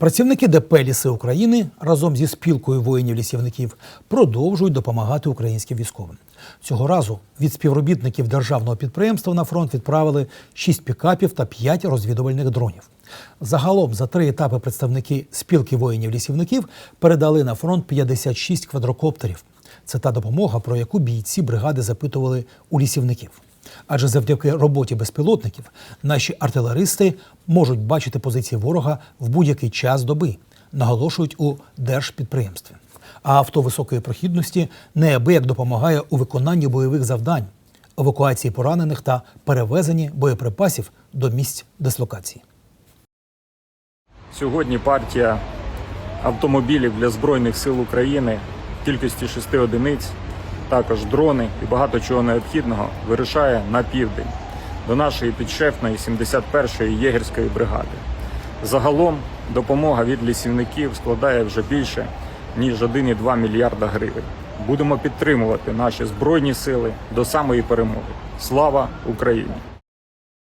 Працівники ДП «Ліси України разом зі спілкою воїнів-лісівників продовжують допомагати українським військовим. Цього разу від співробітників державного підприємства на фронт відправили 6 пікапів та 5 розвідувальних дронів. Загалом за три етапи представники спілки воїнів-лісівників передали на фронт 56 квадрокоптерів. Це та допомога, про яку бійці бригади запитували у лісівників. Адже завдяки роботі безпілотників наші артилеристи можуть бачити позиції ворога в будь-який час доби, наголошують у держпідприємстві. А авто високої прохідності неабияк допомагає у виконанні бойових завдань, евакуації поранених та перевезенні боєприпасів до місць дислокації. Сьогодні партія автомобілів для Збройних сил України в кількості 6 одиниць, також дрони і багато чого необхідного вирушає на південь до нашої підшефної 71-ї єгерської бригади. Загалом допомога від лісівників складає вже більше ніж 1,2 мільярда гривень. Будемо підтримувати наші збройні сили до самої перемоги. Слава Україні!